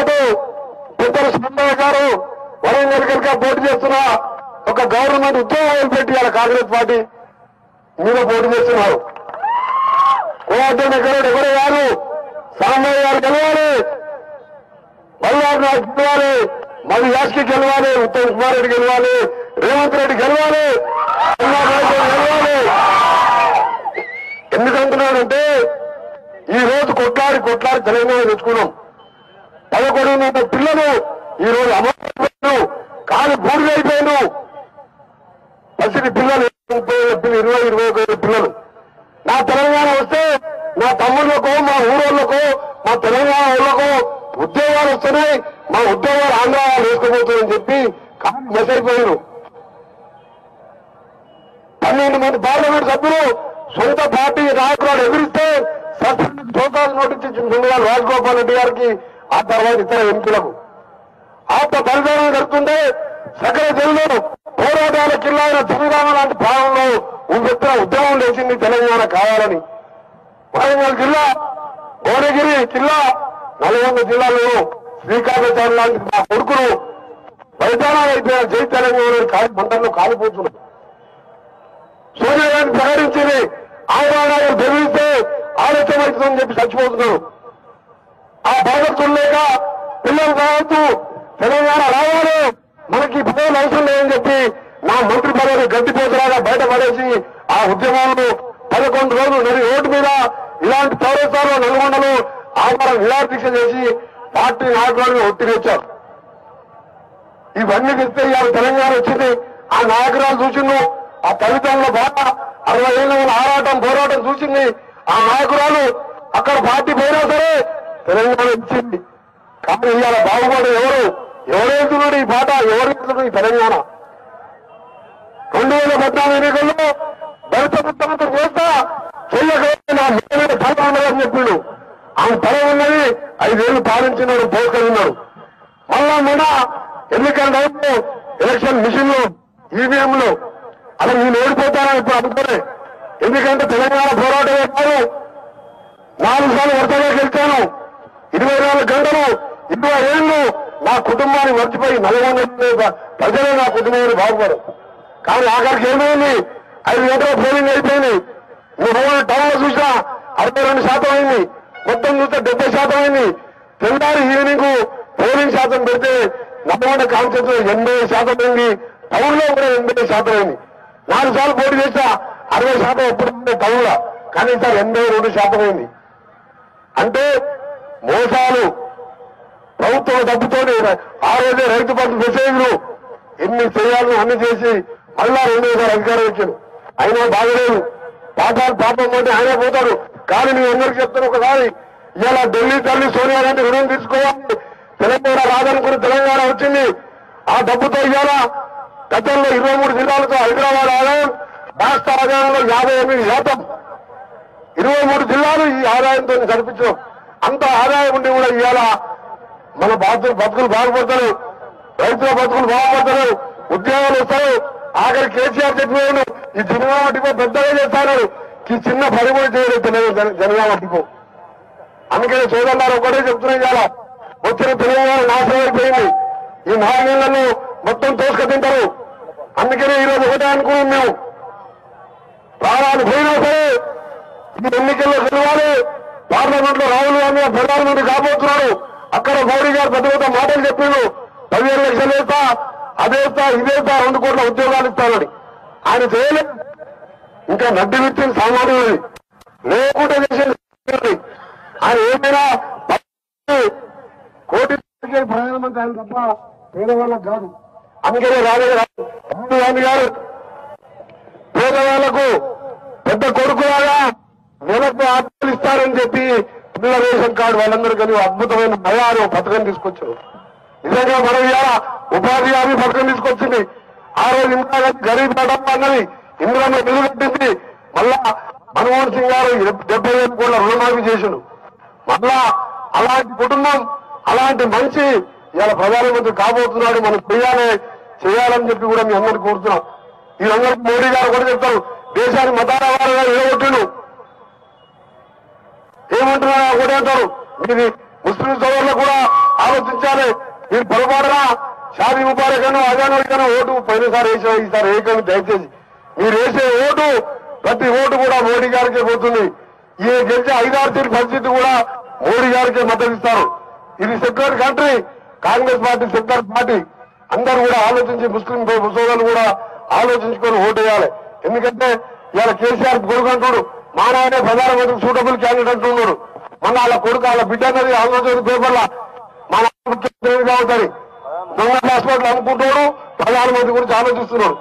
పాటు పెద్దల సుబ్రహ్మణ్య గారు వరంగల్ కనుక పోటీ చేస్తున్న ఒక గవర్నమెంట్ ఉద్యోగాలు పెట్టి కాంగ్రెస్ పార్టీ మీరు పోటీ చేస్తున్నారు. కోఆర్డినేటర్ ఎక్కడ ఎవరు గారు సాంబయ్య గారు గెలవాలి. బల్లారు నాయక్ గెలవాలి. మధు యాస్కి గెలవాలి. ఉత్తమ్ కుమార్ రెడ్డి గెలవాలి. రేవంత్ రెడ్డి గెలవాలి. గెలవాలి. ఎందుకంటున్నానంటే ఈ రోజు కొట్లాడి కొట్లాడి తెలంగాణ తెచ్చుకున్నాం. పదకొండు మంది పిల్లలు ఈ రోజు అమలు కాలు బూడిదైపోయాను పసిడి పిల్లలు ముప్పై ఇరవై ఇరవై ఒక పిల్లలు. నా తెలంగాణ వస్తే నా తమ్ముళ్ళకు మా ఊరోళ్ళకు మా తెలంగాణ వాళ్ళకు ఉద్యోగాలు వస్తున్నాయి. మా ఉద్యోగాలు ఆంధ్ర వాళ్ళు చెప్పి మెస్ అయిపోయారు పన్నెండు మంది పార్లమెంట్ సభ్యులు సొంత పార్టీ నాయకురాలు ఎదిరిస్తే సస్పెండ్ చోకాలు నోటీస్ ఇచ్చిన ముందుగా రాజగోపాల్ రెడ్డి గారికి ఆ తర్వాత ఇతర ఎంపీలకు ఆత్మ బలిదానం జరుగుతుంటే సకల జల్లు పోరాటాల కిల్లాయిన తెలంగాణ లాంటి భావంలో ఉత్తర ఉద్యమం లేచింది తెలంగాణ కావాలని. వరంగల్ జిల్లా భువనగిరి జిల్లా నల్గొండ జిల్లాలో శ్రీకాకుళం లాంటి మా కొడుకులు బలిదానాలు అయిపోయిన జై తెలంగాణ కాలి మంటల్లో కాలిపోతున్నారు. సూర్యగారిని ప్రకటించింది ఆయన బెదిరిస్తే ఆలస్యం అవుతుందని చెప్పి చచ్చిపోతున్నారు. ఆ బాధతులు లేక పిల్లలు కావచ్చు తెలంగాణ రావాలి. మనకి ఈ పదవులు అవసరం లేదని చెప్పి నా మంత్రి పదవి గడ్డిపోతులాగా బయట పడేసి ఆ ఉద్యమాలను పదకొండు రోజులు నడి రోడ్డు మీద ఇలాంటి చౌరస్తాలో నల్గొండలు ఆమరం నిరాదీక్ష చేసి పార్టీ నాయకులను ఒత్తిడిచ్చారు ఇవన్నీ తెస్తే ఇవాళ తెలంగాణ వచ్చింది. ఆ నాయకురాలు చూసిండు ఆ ఫలితంలో బాగా అరవై ఏళ్ళ ఆరాటం పోరాటం చూసింది. ఆ నాయకురాలు అక్కడ పార్టీ పోయినా సరే తెలంగాణ ఇచ్చింది కానీ ఇవాళ బాగుపడే ఎవరు? ఎవరెళ్తున్నాడు ఈ పాట? ఎవరెళ్తున్నాడు ఈ తెలంగాణ? రెండు వేల పద్నాలుగు ఎన్నికల్లో దళిత ముఖ్యమంత్రి చేస్తా చెయ్యకపోతే నా మీద తల ఉండదని చెప్పిండు ఆమె తల ఉన్నది ఐదేళ్ళు పాలించినాడు పోకలున్నాడు మళ్ళా మొన్న ఎన్నికల టైంలో ఎలక్షన్ మిషన్లో ఈవీఎం లో అసలు నేను ఓడిపోతానని ఇప్పుడు అనుకోలే ఎందుకంటే తెలంగాణ పోరాటం కాదు నాలుగు సార్లు వరుసగా గెలిచాను. ఇరవై నాలుగు గంటలు ఇరవై ఏళ్ళు నా కుటుంబాన్ని మర్చిపోయి నల్గొండ ప్రజలే నా కుటుంబాన్ని బాగుపడరు. కానీ ఆఖరికి ఏమైంది? ఐదు గంటల పోలింగ్ అయిపోయింది. నువ్వు టౌన్లో చూసినా అరవై రెండు శాతం అయింది. మొత్తం చూస్తే డెబ్బై శాతం అయింది. తెల్లారి ఈవినింగ్ పోలింగ్ శాతం పెడితే నల్గొండ కాన్సెప్ట్ ఎనభై శాతం అయింది. టౌన్లో కూడా ఎనభై శాతం అయింది. నాలుగు సార్లు పోటీ చేసా అరవై శాతం ఎప్పుడు టౌన్లో కానీ సార్ ఎనభై రెండు శాతం అయింది. అంటే మోసాలు ప్రభుత్వం డబ్బుతో ఆ రోజే రైతు బంధు మెసేజ్లు ఎన్ని చేయాలని అన్ని చేసి మళ్ళా రెండోసారి అధికారం ఇచ్చాడు అయినా బాగలేదు. పాఠాలు పాపం పోతే ఆయన పోతాడు. కానీ నేను అందరికి చెప్తాను ఒకసారి ఇలా ఢిల్లీ తల్లి సోనియా గాంధీ రుణం తీసుకోవాలి. తెలంగాణ రాదనుకుని తెలంగాణ వచ్చింది. ఆ డబ్బుతో ఇవాళ గతంలో ఇరవై మూడు జిల్లాలతో హైదరాబాద్ ఆదాయం రాష్ట్ర ఆదాయంలో యాభై ఎనిమిది శాతం. ఇరవై మూడు జిల్లాలు ఈ ఆదాయంతో నడిపించడం అంత ఆదాయం ఉండి కూడా ఇవాళ మన బాధ్యులు బతుకులు బాగుపడతారు. రైతుల బతుకులు బాగుపడతారు. ఉద్యోగాలు వస్తారు. ఆఖరి కేసీఆర్ చెప్పిన ఈ జనగామ డిపో పెద్దగా చేస్తాడు ఈ చిన్న పని కూడా చేయలేదు తెలంగాణ జనగామ డిపో. అందుకని సోదరులారు ఒకటే చెప్తున్నాయి ఇవాళ. వచ్చిన తెలంగాణ నాశనం అయిపోయింది. ఈ నాలుగేళ్ళలో మొత్తం తోసుక తింటారు. అందుకనే ఈరోజు ఒకటే అనుకున్నాం మేము. ప్రాణాలు పోయినా సరే ఈ ఎన్నికల్లో గెలవాలి. పార్లమెంట్లో రాహుల్ గాంధీ ప్రధానమంత్రి కాబోతున్నాడు అక్కడ మోడీ గారు పెద్ద పెద్ద మాటలు చెప్పిండు. పదిహేను లక్షలు వేస్తా అదేస్తా ఇదేస్తా రెండు కోట్ల ఉద్యోగాలు ఇస్తానని. ఆయన చేయలేదు ఇంకా నడ్డి విత్తిన సామాన్యుడు లేకుండా చేసేది ఆయన ఏమైనా కోటి రూపాయలకి ప్రధానమంత్రి ఆయన తప్ప పేదవాళ్ళకు కాదు. అందుకనే రాజు రాహుల్ గాంధీ గారు పేదవాళ్ళకు పెద్ద కొడుకులాగా నెలకు ఆత్మలు ఇస్తారని చెప్పి పిల్లల రేషన్ కార్డు వాళ్ళందరూ కలిసి అద్భుతమైన మయారు పథకం తీసుకొచ్చారు నిజంగా మనం ఇలా ఉపాధి హామీ పథకం తీసుకొచ్చింది. ఆ రోజు ఇంకా గరీబ్ నడప అన్నది ఇందిరా నిధులు కట్టింది. మళ్ళా మన్మోహన్ సింగ్ గారు డెబ్బై ఏడు కోట్ల రుణమాఫీ చేసిండు. మళ్ళా అలాంటి కుటుంబం అలాంటి మనిషి ఇవాళ ప్రధానమంత్రి కాబోతున్నాడు. మనం చేయాలి చేయాలని చెప్పి కూడా మీ అందరికీ కోరుతున్నాం. ఈ అందరికి మోడీ గారు కూడా చెప్తారు. దేశాన్ని మతాల వారుగా ఏగొట్టిండు ఏమంటున్నారో ఒకటే అంటారు. మీది ముస్లిం సోదరులు కూడా ఆలోచించాలి. మీరు పొరపాటున షాదీ ముబారక్ అను అదాను ఇదాను ఓటు పోయినసారి వేసే ఈసారి వేయకండి దయచేసి. మీరు వేసే ఓటు ప్రతి ఓటు కూడా మోడీ గారికే పోతుంది. ఈ గెలిచే ఐదారు సీట్ పరిస్థితి కూడా మోడీ గారికే మద్దతు ఇస్తారు. ఇది secular country Congress party secular party. అందరూ కూడా ఆలోచించి ముస్లిం సోదరులు కూడా ఆలోచించుకొని ఓటు వేయాలి. ఎందుకంటే ఇవాళ కేసీఆర్ కొడుకు అంటున్నాడు మా నాయనే ప్రధానమంత్రి సూటబుల్ క్యాండిడేట్ అంటున్నాడు మన వాళ్ళ కొడుకు వాళ్ళ బిడ్డ అనేది ఆంధ్రజ్యోతి పేపర్ల మన నాన్న ముఖ్యమంత్రి కావుతాయి దొంగ పాస్పోర్ట్లు అమ్ముకుంటాడు ప్రధానమంత్రి గురించి ఆలోచిస్తున్నాడు.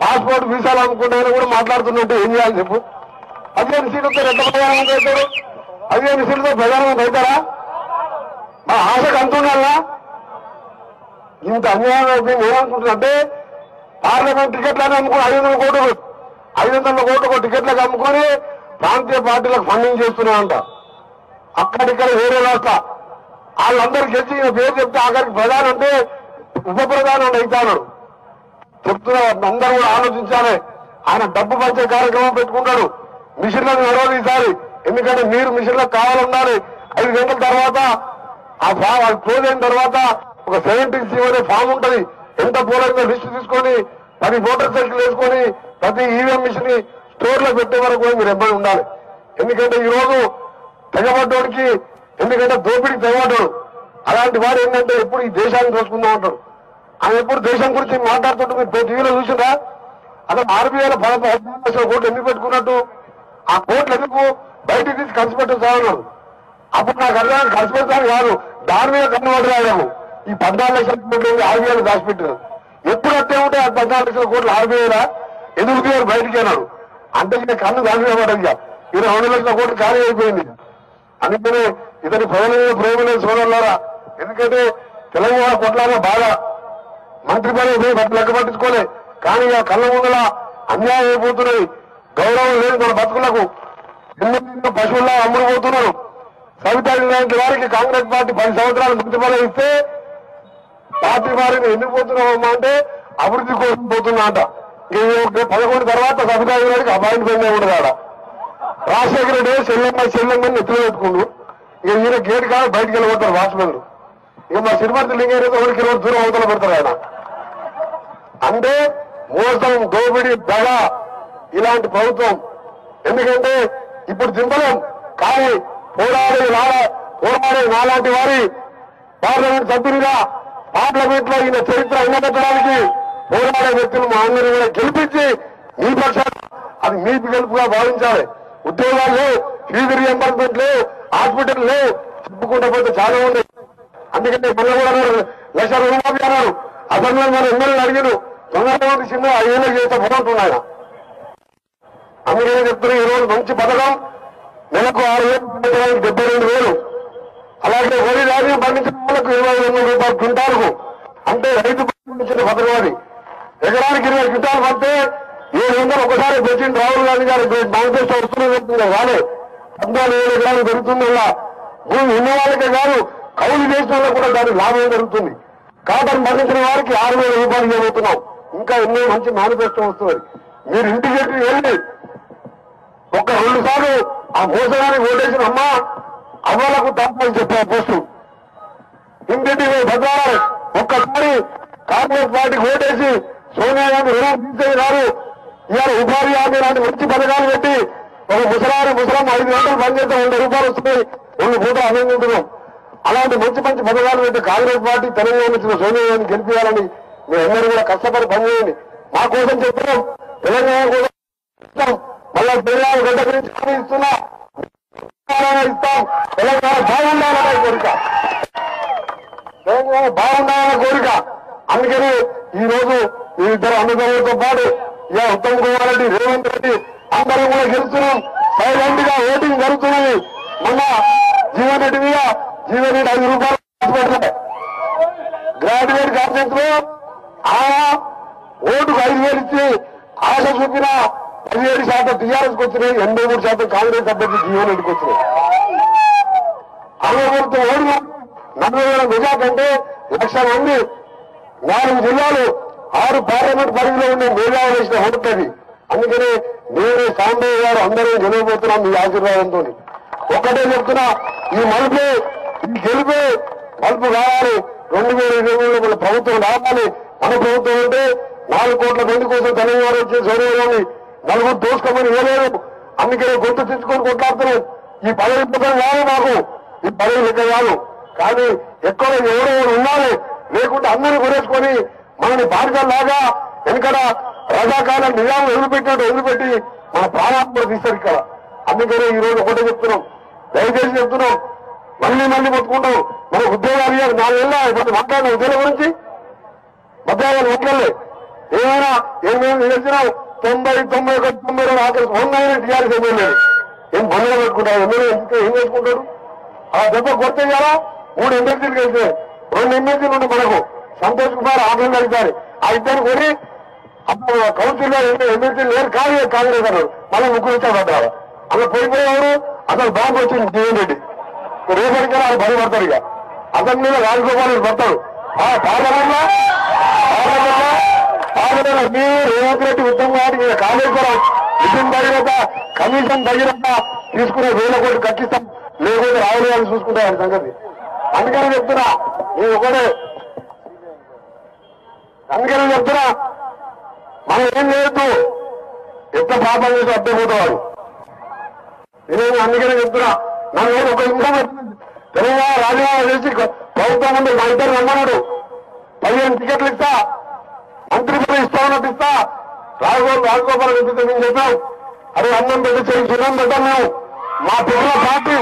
పాస్పోర్ట్ వీసాలు అమ్ముకుంటాయని కూడా మాట్లాడుతున్నట్టు ఏం చేయాలి చెప్పు? పదిహేను సీట్లతో ఎంత ప్రధానమంత్రి అవుతాడు? పదిహేను సీట్లతో ప్రధానమంత్రి అవుతారా మా ఆశకు అంటున్నారా ఇంత అన్యాయం అయిపోయింది ఏమనుకుంటున్నా అంటే పార్లమెంట్ టికెట్లను అమ్ముకుని ఐదు వందల కోట్లు ఐదు వందల కోట్లకు టికెట్లకు అమ్ముకొని ప్రాంతీయ పార్టీలకు ఫండింగ్ చేస్తున్నాయంట అక్కడిక్కడ వేరే రాష్ట్ర. వాళ్ళందరూ గెలిచి పేరు చెప్తే ఆఖరికి ప్రధాని అంటే ఉప ప్రధాని అవుతాడు చెప్తున్నా అందరూ కూడా ఆలోచించాలి. ఆయన డబ్బు పంచే కార్యక్రమం పెట్టుకుంటాడు. మిషన్లను నడవదు ఈసారి. ఎందుకంటే మీరు మిషన్లకు కావాలన్నారు. ఐదు గంటల తర్వాత ఆ ఫామ్ అది క్లోజ్ అయిన తర్వాత ఒక సెవెంటీన్ సీ అనే ఫామ్ ఉంటది. ఎంత పోలైందో లిస్ట్ తీసుకొని పది మోటార్ సైకిల్ వేసుకొని ప్రతి ఈవీఎం మిషన్ని స్టోర్లో పెట్టే వరకు కూడా మీరు ఇబ్బంది ఉండాలి. ఎందుకంటే ఈ రోజు తెగబడ్డోడికి ఎందుకంటే దోపిడికి తెగబడ్డాడు. అలాంటి వాడు ఏంటంటే ఎప్పుడు ఈ దేశాన్ని దోచుకుందాం అంటాడు. ఆయన ఎప్పుడు దేశం గురించి మాట్లాడుతుంటే మీరు టీవీలో చూసినా అసలు ఆర్బీఐలో పదహారు కోట్లు ఎందుకు పెట్టుకున్నట్టు? ఆ కోట్లు ఎందుకు బయటికి తీసి ఖర్చు పెట్టాలన్నారు అప్పుడు నాకు అర్థం ఖర్చు పెడతాను కాదు. దాని మీద కన్ను పడరాము ఈ పద్నాలుగు లక్షల కోట్లు ఆర్బీఐలో దాచిపెట్టారు ఎప్పుడు అట్టే ఉంటే ఆ పద్నాలుగు లక్షల కోట్లు ఆర్బీఐలా ఎందుకు తీయారు బయటికి అన్నారు అంటే కన్ను దాని మీద ఇక. ఇరవై రెండు లక్షల కోట్లు ఖాళీ అయిపోయింది. అందుకనే ఇతని ప్రజలైన ప్రేమలే సోదరులారా ఎందుకంటే తెలంగాణ కొట్లాడే బాగా మంత్రి పదవి పోయి లెక్క పట్టించుకోలే. కానీ ఆ కళ్ళ ముందల అన్యాయం అయిపోతున్నది. గౌరవం లేదు మన బతుకులకు ఎన్నో పశువుల్లా అమ్ముడుపోతున్నారు సవితాడి లాంటి వారికి కాంగ్రెస్ పార్టీ పది సంవత్సరాలు మంత్రి పదవి ఇస్తే పార్టీ వారిని ఎందుకు పోతున్నామమ్మా అంటే అభివృద్ధి కోసం పోతున్నా అంట. పదకొండు తర్వాత సవితాడి గారికి అపాయింట్మెంట్ ఉండదు ఆడ రాజశేఖర రెడ్డి చెల్లెమ్మ చెల్లెమ్మ నెత్తులు పెట్టుకుండు. ఇక ఈయన గేట్ కాదు బయటికి వెళ్ళిపోతారు వాచ్మెన్లు. ఇక మా సిరిమర్తి లింగయ్య ఒకరికి ఇరవై దూరం అవతల పెడతారు ఆయన. అంటే మోసం దోపిడి దగ ఇలాంటి ప్రభుత్వం. ఎందుకంటే ఇప్పుడు దింపలేం. కానీ పోరాడే నాల పోరాడే నాలాంటి వారి పార్లమెంట్ సభ్యునిగా పార్లమెంట్లో ఈయన చరిత్ర ఉండబెట్టడానికి పోరాడే వ్యక్తులు మా అందరినీ కూడా గెలిపించి మీ పక్షాన్ని అది మీ గెలుపుగా భావించాలి. ఉద్యోగాలు ఫీజు రియంబర్స్మెంట్ లేవు హాస్పిటల్ లేవు చెప్పుకుంటూ పోతే చాలా ఉంది. అందుకని మొన్న కూడా అన్నారు, లక్ష రూపాయలు అన్నారు. అసెంబ్లీ మన ఎమ్మెల్యేలు అడిగారు తొందరగా చిన్న ఐదేళ్ళు చేస్తే బాగుంటున్నాయి అందుకనే చెప్తున్నా ఈ రోజు మంచి పథకం నెలకు ఆరు వేలు డెబ్బై రెండు వేలు. అలాగే వరి రాజు పండించిన వాళ్ళకు ఇరవై రెండు రూపాయలు క్వింటాలకు. అంటే రైతు పండించిన పథకం అది. ఎకరానికి ఇరవై క్వింటాలు పడితే ఏడు వందలు ఒకసారి పెట్టింది రాహుల్ గాంధీ గారు మేనిఫెస్టో వస్తున్నది చెప్తుంది రాలే పద్నాలుగు ఏడు ఎకరాలు పెరుగుతుంది అలా భూమి ఉన్న వాళ్ళకే కాదు కౌలు చేసిన కూడా దాని లాభం జరుగుతుంది కాటన్ పండించిన వారికి ఆరు వేల రూపాయలు చేయబోతున్నాం ఇంకా ఎన్నో మంచి మేనిఫెస్టో వస్తుంది మీరు ఇంటికి వెళ్ళి ఒక రెండు సార్లు ఆ మోసగానికి ఓటేసిన అమ్మ అవ్వలకు తప్పని చెప్పారు పోస్టు. ఇంటింటి భద్రాలు ఒక్కసారి కాంగ్రెస్ పార్టీకి ఓటేసి సోనియా గాంధీ రుణం తీసేసినారు ఇవాళ ఉపాధి హామీ లాంటి మంచి పథకాలు పెట్టి ఒక ముసలారు ముసలం ఐదు గంటలు పనిచేస్తే వంద రూపాయలు వస్తున్నాయి. రెండు పూటలు అభినందించున్నాం అలాంటి మంచి మంచి పథకాలు పెట్టి కాంగ్రెస్ పార్టీ తెలంగాణ నుంచి సోనియా గాంధీ గెలిపించాలని మీరు అందరూ కూడా కష్టపడి పనిచేయండి. మా కోసం చెప్తున్నాం. తెలంగాణ కోసం ఇస్తాం మళ్ళా తెలంగాణ గడ్డ గురించి హామీ ఇస్తున్నా. ఇస్తాం. తెలంగాణ బాగుండాలనే కోరిక. తెలంగాణ బాగుండాలనే కోరిక. అందుకని ఈ రోజు ఈ ఇద్దరు అన్నదమ్ములతో పాటు ఇక ఉత్తమ్ కుమార్ రెడ్డి రేవంత్ రెడ్డి అందరూ కూడా గెలుస్తున్నాం. సైలెంట్గా ఓటింగ్ జరుగుతున్నది. మొన్న జీవన్ రెడ్డి మీద జీవన్ రెడ్డి ఐదు రూపాయలు గ్రాడ్యుయేట్ కాన్ఫరెన్స్లో ఆ ఓటుకు ఐదు వేలు ఇచ్చి ఆశ చూపిన పదిహేడు శాతం టీఆర్ఎస్ వచ్చినాయి ఎనభై మూడు శాతం కాంగ్రెస్ అభ్యర్థి జీవన్ రెడ్డికి వచ్చినాయి. అరవై మూడు ఓడిన. నలభై వేల మెజా కంటే లక్ష మంది. నాలుగు జిల్లాలు ఆరు పార్లమెంట్ పరిధిలో ఉండే మేధావు వేసిన ఓట్లది అందుకనే నేను సాంబయ్య గారు అందరూ గెలవబోతున్నాం మీ ఆశీర్వాదంతో. ఒక్కటే చెప్తున్నా ఈ మలుపు ఈ గెలుపు మలుపు కావాలి. రెండు వేల ఇరవై మూడులో మన ప్రభుత్వం రావాలి. మన ప్రభుత్వం అంటే నాలుగు కోట్ల మంది కోసం తెలంగాణ వచ్చే సౌర్యాన్ని నలుగురు దోసుకోమని వేయలేరు అందుకనే గుర్తు తెచ్చుకొని కొట్లాడుతున్నాం. ఈ పదవి పదం కాదు మాకు. ఈ పదవి లెక్క కాదు. కానీ ఎక్కడ ఎవరో ఎవరు ఉండాలి? లేకుంటే అందరిని కొనేసుకొని మనని బాధ్యతలాగా వెనకడ రజాకాలం నిజాము వదిలిపెట్టినట్టు వదిలిపెట్టి మన ప్రాణాలు కూడా తీస్తారు ఇక్కడ. అందుకనే ఈ రోజు ఒకటే చెప్తున్నాం. దయచేసి చెప్తున్నాం. మళ్ళీ మళ్ళీ మొత్తుకుంటాం. మన ఉద్యోగాలు ఇవ్వాలి నాలుగేళ్ళ ఇప్పుడు మాట్లాడిన ఉద్యోగం గురించి మధ్యాహ్నం ఒక్కలే ఏమైనా ఏమేమి చేసినావు? తొంభై తొంభై ఒకటి తొంభై రెండు ఆఖరి ఉన్నాయని టీఆర్ఎస్ ఎమ్మెల్యే ఏం బండ్లు పెట్టుకుంటారు? ఎమ్మెల్యే ఎందుకు ఏం చేసుకుంటారు? ఆ దెబ్బ కొడితే కదా మూడు ఎమ్మెల్సీలు కలిసి రెండు ఎమ్మెల్సీలు ఉండే మనకు సంతోష్ కుమార్ ఆటలు కలిపారు ఆ ఇద్దరు కొని అప్పుడు కౌన్సిల్లో ఎమ్మెల్సీ లేరు కాదు కాంగ్రెస్ అన్నారు మళ్ళీ ముగ్గురు వచ్చాడు అలా పోయిపోయేవారు అసలు బాంబు వచ్చింది జీవన్ రెడ్డి. రేపటికి వాళ్ళు భయపడతారు ఇక. అతని మీద రాజగోపాల్ పడతారు పార్లమెంట్ పార్లమెంట్లో మీరు రేవంత్ రెడ్డి ఉత్తమ్ గారి మీద కాళేశ్వరం మిషన్ తగినంత కమిషన్ తగినంత తీసుకునే వేల కోట్లు కట్టిస్తాం లేకపోతే రాహుల్ వాళ్ళు చూసుకుంటారు సంగతి. అందుకని చెప్తున్నా నేను ఒకటే అందుకని చెప్తున్నా మనం ఏం చేయొద్దు ఎంత పాపం చేసి అడ్డైపోతాడు నేను అందుకని చెప్తున్నా నన్ను నేను ఒక నిమిషం తెలంగాణ రాజీనామా చేసి ప్రభుత్వం ముందు మా ఇద్దరు రమ్మన్నాడు. పదిహేను టికెట్లు ఇస్తా. మంత్రి పదవి ఇస్తా ఉన్నట్టు ఇస్తా. రాజగోపాల్ రాజగోపాల్ రెడ్డితో మేము చెప్పాం అరే అన్నం పెట్టి చేయి చిన్నం పెట్టాం మేము మా పిల్లల పార్టీ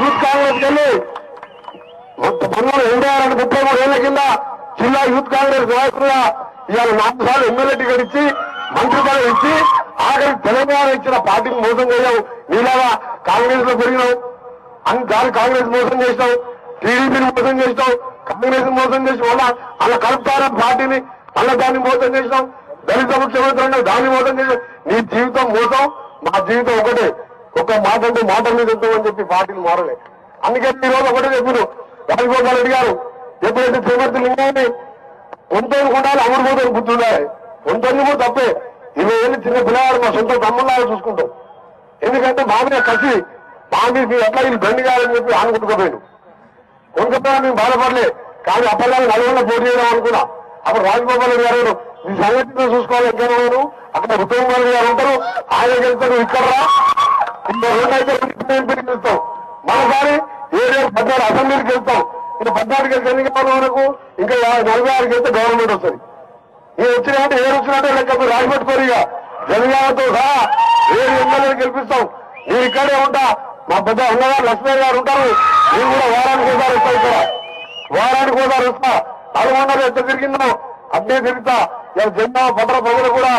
యూత్ కాంగ్రెస్ వెళ్ళి మొన్న ఎన్టీఆర్ అంటే ముప్పై మూడు ఏళ్ళ కింద జిల్లా యూత్ కాంగ్రెస్ నాయకులుగా ఇవాళ నాలుగు సార్లు ఎమ్మెల్యే టికెట్ ఇచ్చి మంత్రి పదవి ఇచ్చి ఆఖరి తెలంగాణ ఇచ్చిన పార్టీని మోసం చేయావు నీలాగా కాంగ్రెస్లో పెరిగినావు. అని దాని కాంగ్రెస్ మోసం చేసినావు. టీడీపీని మోసం చేసినావు. కాంగ్రెస్ మోసం చేసి వాళ్ళ అలా కలుపుతారా పార్టీని అలా దాన్ని మోసం చేసినాం దళిత ముఖ్యమంత్రి అంటే దాన్ని మోసం చేసినాం నీ జీవితం మోసం మా జీవితం ఒకటే. ఒక మాట అంటే మాట మీద ఉంటామని చెప్పి పార్టీని మారలే. అందుకే ఈ రోజు ఒకటే చెప్పిన రాజగోపాల్ రెడ్డి గారు ఎప్పుడైతే శ్రీమతి లింగాన్ని ఒంటని ఉండాలి అమరు పోతే గుర్తుండాలి ఒంటని కూడా తప్పే. ఇరవై ఏళ్ళు చిన్న పిల్లవాడు మా సొంత తమ్ముళ్ళగా చూసుకుంటాం. ఎందుకంటే మా మీద కసి మా మీద ఎట్లా వీళ్ళు బండి కావాలని చెప్పి అనుకుంటుకోపోయాను కొనుక్కపోయినా మేము బాధపడలే. కానీ అప్పటిలాగా నలుగురిలో పోటీ చేయడం అనుకున్నా. అప్పుడు రాజగోపాల్ రెడ్డి గారు ఈ సంఘటన చూసుకోవాలి ఎక్కడ ఉన్నారు? అక్కడ ఉత్తమ్ కుమార్ గారు ఉంటారు. ఆయన గెలుస్తారు ఇక్కడ రా. ఇంకా రెండైతే రెండు పిలిపిస్తాం. మరోసారి ఏడేడు పద్నాలుగు అసెంబ్లీకి వెళ్తాం ఇంకా పద్నాలుగు వెళ్తే ఎన్ని కావాలి ఇంకా నలభై ఆరు వెళ్తే గవర్నమెంట్ వస్తుంది. ఈ వచ్చినట్టు ఏడు వచ్చినట్టే లెక్క రాజపెట్టుకోరు ఇక. జనగాలతో సహా వేరే ఎమ్మెల్యేలు గెలిపిస్తాం. నేను ఇక్కడే ఉంటా. మా పెద్ద అన్నగారు లక్ష్మీ గారు ఉంటారు. నేను కూడా వారానికి ఒకసారి వస్తా ఇక్కడ. వారానికి ఒకసారి వస్తా. నల్గొండలో ఎంత తిరిగిందో అన్నీ తిరుగుతా. ఇలా జిల్లా పట్టణ ప్రజలు కూడా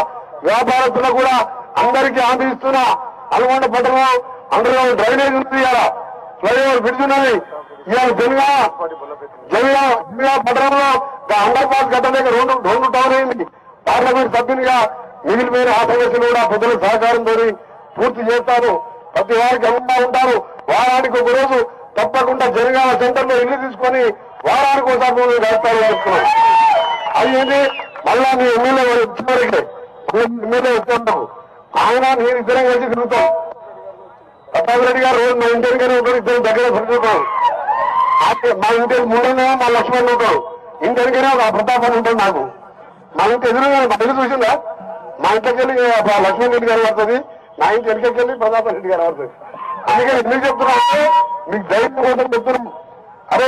వ్యాపారస్తులకు కూడా అందరికీ హామీ ఇస్తున్నా. నల్గొండ పట్టణం అందరూ డ్రైనేజ్ ఉంది ఇవాళ. ఫ్లైఓవర్ బ్రిడ్జ్ ఉన్నది ఇవాళ జిల్లా? జిల్లా? జిల్లా పట్టణంలో అండర్ పాస్ కట్టలేక రెండు రెండు టౌన్ అయింది. పార్లమెంట్ సభ్యునిగా మిగిలిపోయిన ఆ సమస్యలు కూడా ప్రజల సహకారంతో పూర్తి చేస్తారు. ప్రతి వారికి అంతా ఉంటారు. వారానికి ఒక రోజు తప్పకుండా జనగామ సెంటర్లో ఇల్లు తీసుకొని వారానికి ఒకసారి మూడు వేస్తారు చెప్తున్నాను అయ్యింది. మళ్ళా మీ ఎమ్మెల్యే వచ్చినవరకే ఎమ్మెల్యే వచ్చేందుకు ఆయన నేను ఇద్దరం కలిసి తిరుగుతాం. ప్రతాప్ రెడ్డి గారు రోజు మా ఇంటి దగ్గర ఉంటారు ఇద్దరు దగ్గర తిరుగుతాం మా ఇంటి ముందునే మా లక్ష్మణ్ ఉంటాడు ఇంటి ఒక ప్రతాపం ఉంటుంది నాకు మా ఇంటి ఎదురు మా ఇల్లు చూసిందా? మా ఇంట్లోకి వెళ్ళి లక్ష్మణ్ రెడ్డి గారు పడుతుంది నా ఇంటి వెనకకి వెళ్ళి ప్రతాప రెడ్డి గారు పడుతుంది అందుకని ఎందుకు చెప్తున్నా అంటే మీకు ధైర్యం కోసం చెప్తున్నాం. అరే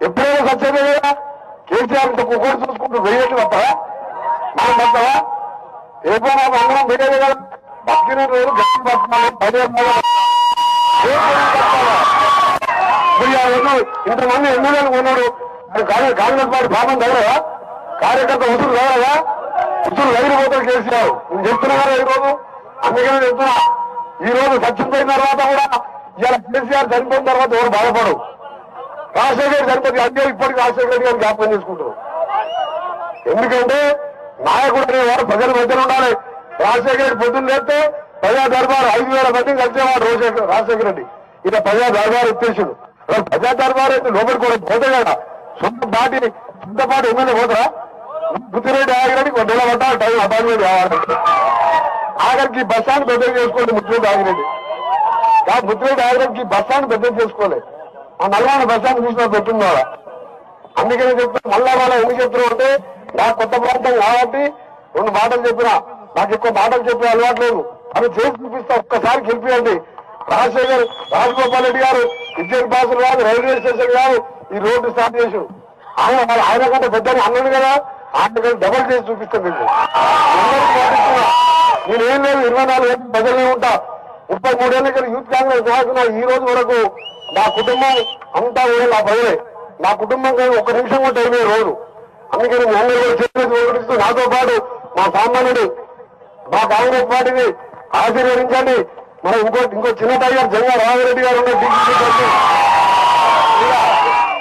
ఎప్పుడైనా సత్యమే కదా? కేసీఆర్ కుక్కడు చూసుకుంటూ వెయ్యట్లు వస్తారా మనం వస్తావా ఏమో మాకు అందరం వెయ్యలేదు కదా. బతికిన రోజు గట్టి బతకాలి పదే ఇంతమంది ఎమ్మెల్యేలు ఉన్నాడు మరి కాంగ్రెస్ పార్టీ పాపం తగలదా కార్యకర్త ఉసురు తగలదా ఉసురు తగిలిపోతాడు కేసీఆర్ నేను చెప్తున్నా కదా ఈ అందుకనే చెప్తున్నా. ఈ రోజు చచ్చిపోయిన తర్వాత కూడా ఇలా కేసీఆర్ చనిపోయిన తర్వాత ఎవరు బాధపడవు రాజశేఖర్ చనిపోతే అంటే ఇప్పటికీ రాజశేఖర్ రెడ్డి గారు జ్ఞాపకం చేసుకుంటారు. ఎందుకంటే నాయకుడు అనేవాడు ప్రజల మధ్యలో ఉండాలి. రాజశేఖర రెడ్డి పొద్దున్న లేస్తే ప్రజా దర్బారు ఐదు వేల మంది కలిసేవాడు రాజశేఖర రెడ్డి. ఇక ప్రజా దర్బారు ఎత్తేసాడు. ప్రజా దర్బార్ అయితే లోపలికి కూడా పోతే కదా. సొంత పార్టీ సొంత పార్టీ ఎమ్మెల్యే పోతారా? బుద్ధిరెడ్డి ఆగిరెడ్డి కొన్ని నెల పట్టాలి టైం అపాయింట్మెంట్ కావాలి. ఆఖరికి బస్ స్టాండ్ పెద్ద చేసుకోండి ముఖ్యమంత్రి ఆగిరెడ్డి ఆ ముద్రెడ్డి ఆగిరెడ్డికి బస్ స్టాండ్ పెద్దగా చేసుకోలేదు. ఆ నల్లాన బస్ స్టాండ్ చూసిన పెట్టున్నారా? అందుకనే చెప్తా మళ్ళా వాళ్ళ ఎందుకు చెప్తున్నావు అంటే నాకు కొత్త ప్రాంతం కాబట్టి రెండు మాటలు చెప్పినా. నాకు ఎక్కువ మాటలు చెప్పే అలవాటు లేదు. అది చేసి చూపిస్తా ఒక్కసారి గెలిపియండి. రాజశేఖర్ రాజగోపాల్ రెడ్డి గారు విద్యుత్ బాసులు కాదు రైల్వే స్టేషన్ కాదు ఈ రోడ్డు స్టార్ట్ చేసి ఆయన వాళ్ళ ఆయన కంటే పెద్దని అన్నాడు కదా ఆయన కంటే డబల్ చేసి చూపిస్తాను మీకు. అందరికీ నేనేం లేదు ఇరవై నాలుగు గంటలు ప్రజలే ఉంటా. ముప్పై మూడేళ్ళ ఇక్కడ యూత్ కాంగ్రెస్ నాయకున్నా ఈ రోజు వరకు నా కుటుంబం అంతా కూడా నా ప్రజలే నా కుటుంబం కానీ ఒక్క నిమిషం కూడా టైం రోజు. అందుకని మీ నాతో పాటు మా సామాన్యుడు మా కాంగ్రెస్ పార్టీని ఆశీర్వదించండి. మన ఇంకో ఇంకో చిన్న టైగర్ జంగా రామరెడ్డి గారు ఉన్న డిగ్రీ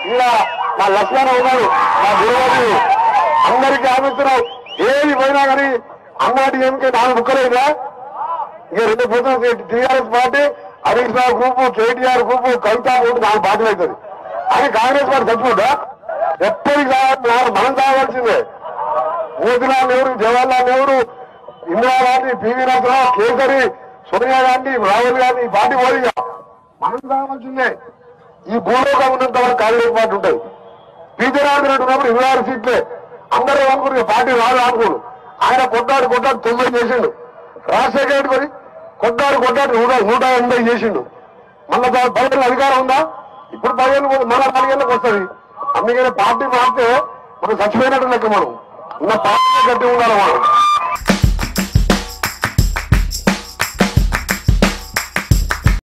ఈడ మా లక్ష్మణ ఉన్నాడు మా గురువారు అందరికీ ఆమెస్తున్నావు ఏది పోయినా కానీ అన్నాటి ఏమికే నాలుగు ముక్కలేదా ఇక రెండు పోతుంది TRS party Harish Rao group KTR group Kavitha group నాలుగు పార్టీలు అవుతుంది అని కాంగ్రెస్ పార్టీ చచ్చిపోతా ఎప్పటికి కావాలి? మనం కావాల్సిందే. మోతిలాల్ నెహ్రూ జవహర్లాల్ నెహ్రూ ఇందిరాగాంధీ పివి నరసరావు కేసరి సోనియా గాంధీ రాహుల్ గాంధీ పార్టీ పోలిగా మనం కావాల్సిందే. ఈ భూలోకం ఉన్నంత వరకు కాంగ్రెస్ పార్టీ ఉంటుంది పీజరాజు రెడ్డి ఉన్నప్పుడు ఇరవై ఆరు సీట్లే. అందరూ అనుకుని పార్టీ రాదు అనుకోడు ఆయన కొట్టాడు కొట్టాడు తొంభై చేసిండు. రాజశేఖర రెడ్డి మరి కొట్టాడు కొట్టాడు నూట నూట ఎనభై చేసిండు. మళ్ళీ పదిహేను అధికారం ఉందా? ఇప్పుడు పదిహేను మళ్ళా పదిహేనుకి వస్తుంది. అందుకని పార్టీ మారితే మనం చచ్చిపోయినట్టు లెక్క మనం. ఉన్న పార్టీ కట్టి ఉండాలి మనం.